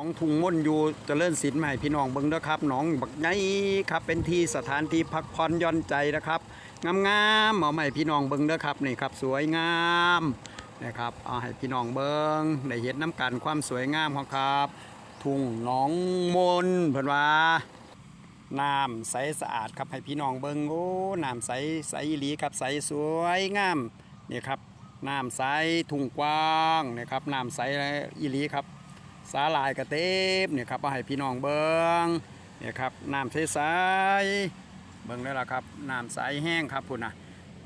น้องทุงม่นอยู่จเจริญศิลป์ใหม่พี่น้องเบิ่งเด้อครับน้องบักไงครับเป็นที่สถานที่พักผ่อนย่อนใจนะครับงามๆเอใหม่พี่น้องเบิ่งเด้อครับนี่ครับสวยงามนะครับเอาให้พี่น้องเบิ่งได้เห็นน้ำกันความสวยงามของครับ ทุ่งหนองมนเพิ่นว่าน้ำใสสะอาดครับให้พี่น้องเบิงโอ้น้ำใสใสหลีครับใสสวยงามนี่ครับน้ำใสทุ่งกว้างนี่ครับน้ำใสอีหลีครับ สาหลายกระเต็บนี่ยครับเอาให้พี่น้องเบิงเนี่ยครับน้ำใสใสๆเบิงได้แล้วครับน้ำใสแห้งครับพุ่นะ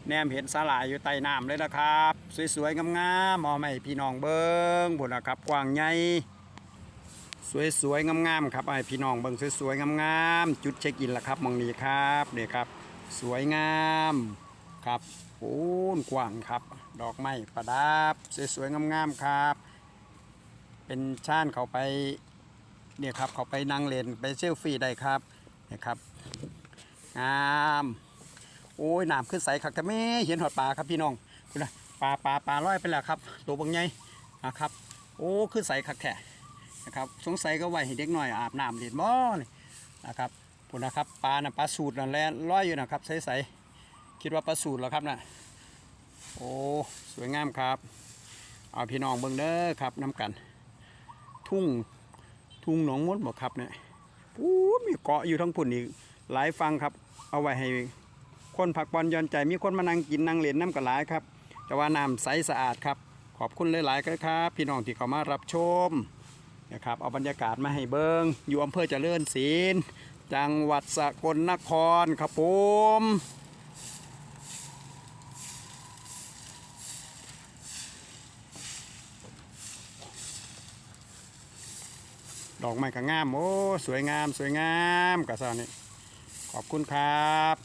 แนมเห็นสาหลายอยู่ใต้น้ำเลยนะครับ สวยๆงามๆเอาให้พี่น้องเบิงพุ่นะครับกว้างใหญ่สวยๆงามๆครับไอ้พี่น้องเบิ่งสวยๆงามๆจุดเช็คอินละครับมองนี้ครับเนี่ยครับ สวยงามครับโอ้กว้างครับ ดอกไม้ประดับ สวยๆงามๆครับ เป็นช่านเขาไปเนี่ยครับเขาไปนั่งเล่นไปเซลฟี่ได้ครับนี่ครับงามโอ้ยน้ำขึ้นใสคักแต่แม่เห็นหอดปลาครับพี่น้องคุณนะปลาปลาปลาลอยไปแล้วครับ ตัวบางใหญ่นะครับ โอ้ขึ้นใสคักแท้นะครับสงสัยก็ไว้ให้เด็กหน้อยอาบน้ำเล่นบ่นี่นะครับพุ่นะครับปลาน่ะปลาสูตรนั่นแหละลอยอยู่นะครับใสๆคิดว่าปลาสูตรเหรอครับน่ะโอ้สวยงามครับ เอาพี่น้องเบิ่งเด้อครับน้ำกัน ทุ่งทุ่งหนองมดบ่ครับเนี่ยโอ้มีเกาะอยู่ทั้งพุ่นอีกหลายฟังครับ เอาไว้ให้คนผักบอลย่อนใจมีคนมานั่งกินนั่งเล่นน้ำกันหลายครับ แต่ว่าน้ำใสสะอาดครับ ขอบคุณหลายๆครับ พี่น้องที่เข้ามารับชมนะครับเอาบรรยากาศมาให้เบิงอยู่อำเภอเจริญศิลจังหวัดสกลนครครับผม ดอกไม้ก็งามโอ้สวยงามสวยงามกระสานี่ขอบคุณครับ